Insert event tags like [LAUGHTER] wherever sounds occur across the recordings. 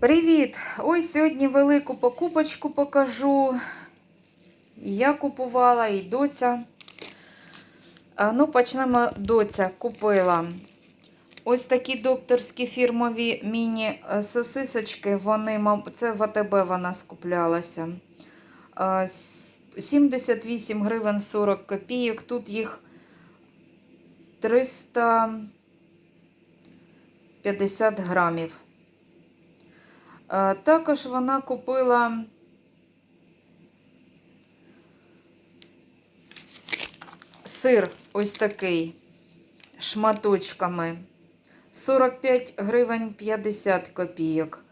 Привіт! Ось сьогодні велику покупочку покажу. Я купувала, і доця. Ну, почнемо доця купила. Ось такі докторські фірмові міні-сосисочки. Вони, мабуть, це в АТБ вона скуплялася. 78 гривень 40 копійок. Тут їх 350 грамів. Е, Також вона купила сир ось такий шматочками. 45 гривень 50 копійок.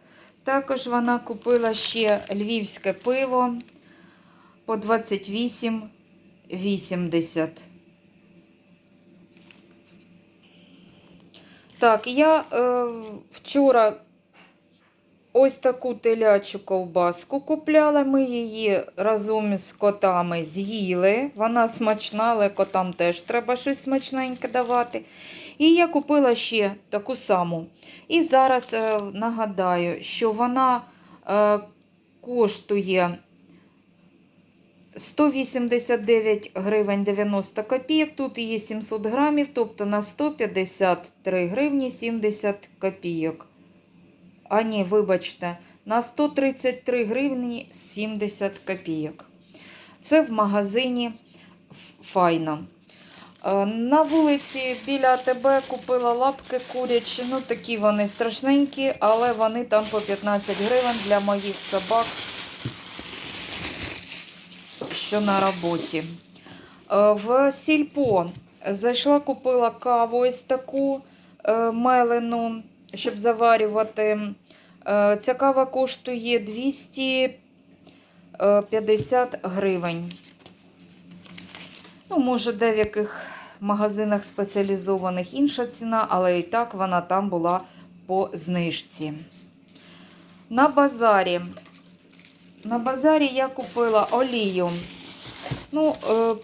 Також вона купила ще львівське пиво по 28,80. Так, я е, вчора ось таку телячу ковбаску купляла. Ми її разом з котами з'їли. Вона смачна, але котам теж треба щось смачненьке давати. І я купила ще таку саму. І зараз е, нагадаю, що вона е, коштує 189 гривень 90 копійок. Тут її 700 грамів, тобто на 153 гривні 70 копійок. А ні, вибачте, на 133 гривні 70 копійок. Це в магазині Файна. Е, На вулиці біля АТБ купила лапки курячі. Ну, такі вони страшненькі, але вони там по 15 гривень для моїх собак, що на роботі. Е, В сільпо зайшла, купила каву ось таку е, мелену, щоб заварювати. Е, Ця кава коштує 250 гривень. Ну, може, в деяких магазинах спеціалізованих інша ціна, але і так вона там була по знижці. На базарі. На базарі я купила олію. Ну, е,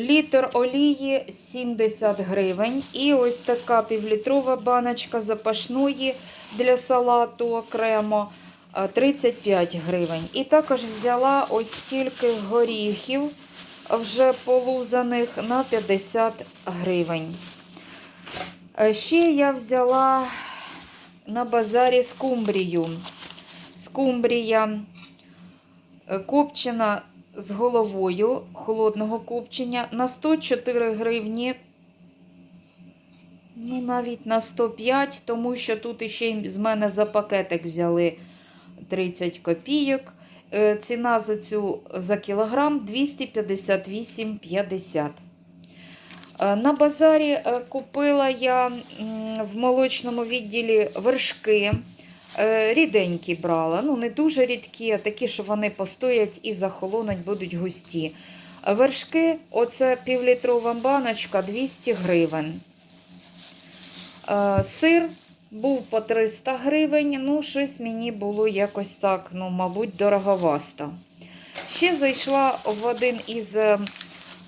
літр олії 70 гривень. І ось така півлітрова баночка запашної для салату окремо е, 35 гривень. І також взяла ось стільки горіхів вже полузаних на 50 гривень. Е, Ще я взяла на базарі скумбрію. Скумбрія е, копчена з головою холодного копчення на 104 гривні. Ну, навіть на 105, тому що тут ще з мене за пакетик взяли 30 копійок. Е, Ціна за цю за кілограм 258,50. Е, На базарі е, купила я в молочному відділі вершки. Е, Ріденькі брала. Ну, не дуже рідкі, а такі, що вони постоять і захолонуть, будуть густі. Вершки, оце півлітрова баночка 200 гривень. Е, Сир був по 300 гривень. Ну, щось мені було якось так, ну, мабуть, дороговасто. Ще зайшла в один із е,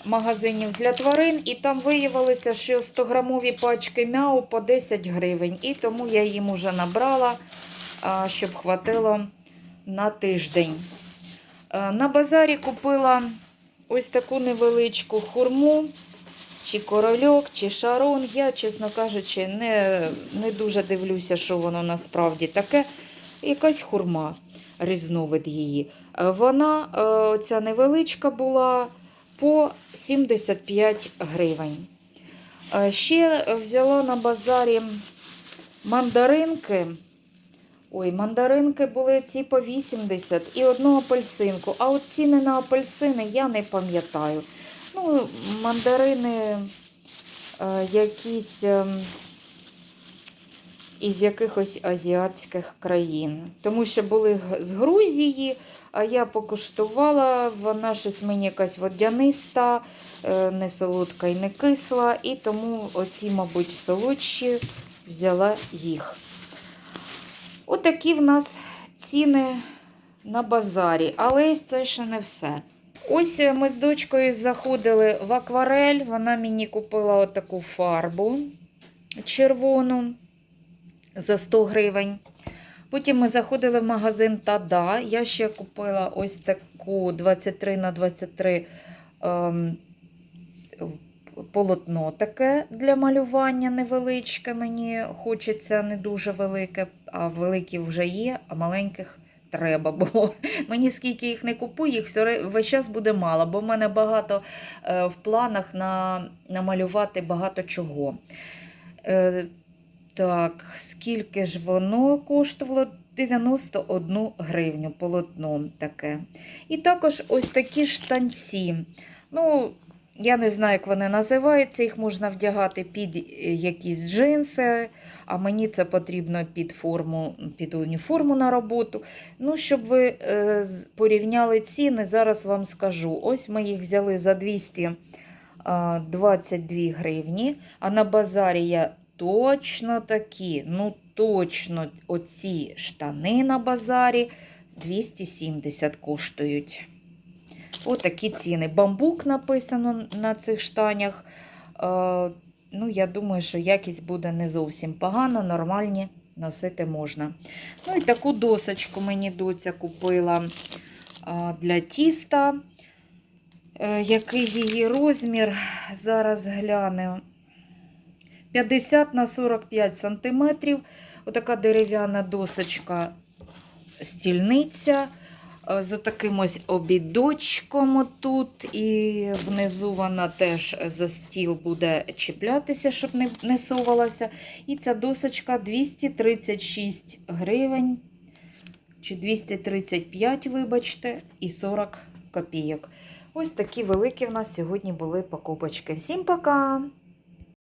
магазинів для тварин, і там виявилося, що 100-грамові пачки мяу по 10 гривень. І тому я їм уже набрала, щоб хватило на тиждень. Е, На базарі купила ось таку невеличку хурму, чи корольок, чи шарон. Я, чесно кажучи, не, не дуже дивлюся, що воно насправді таке. Якась хурма, різновид її. Е, Вона, е, ця невеличка була по 75 гривень. Ще взяла на базарі мандаринки. Ой, мандаринки були ці по 80 і одну апельсинку. А от ціни на апельсини я не пам'ятаю. Ну, мандарини е, якісь е, із якихось азіатських країн. Тому що були з Грузії, а я покуштувала, вона щось мені якась водяниста, е, не солодка і не кисла, і тому оці, мабуть, солодші взяла їх. Отакі в нас ціни на базарі, але це ще не все. Ось ми з дочкою заходили в акварель. Вона мені купила отаку фарбу червону за 100 гривень. Потім ми заходили в магазин Тада. Я ще купила ось таку 23 на 23 ем, полотно таке для малювання невеличке. Мені хочеться не дуже велике, а великі вже є, а маленьких треба було. [LAUGHS] Мені скільки їх не купую, їх весь час буде мало, бо в мене багато е, в планах на, намалювати багато чого. Е, так, скільки ж воно коштувало? 91 гривню полотно таке. І також ось такі штанці. Ну, я не знаю, як вони називаються. Їх можна вдягати під е, якісь джинси, а мені це потрібно під форму, під уніформу на роботу. Ну, щоб ви е, порівняли ціни, зараз вам скажу. Ось ми їх взяли за 222 гривні, а на базарі я точно такі, ну точно оці штани на базарі 270 коштують. Отакі ціни. Бамбук написано на цих штанях. Е, ну, я думаю, що якість буде не зовсім погана, нормальні носити можна. Ну і таку досочку мені доця купила а, для тіста. Е, який її розмір? Зараз гляну. 50 на 45 сантиметрів. Отака дерев'яна досочка стільниця е, з таким ось обідочком тут. І внизу вона теж за стіл буде чіплятися, щоб не, не совалася. І ця досочка 236 гривень. Чи 235, вибачте, і 40 копійок. Ось такі великі в нас сьогодні були покупочки. Всім пока!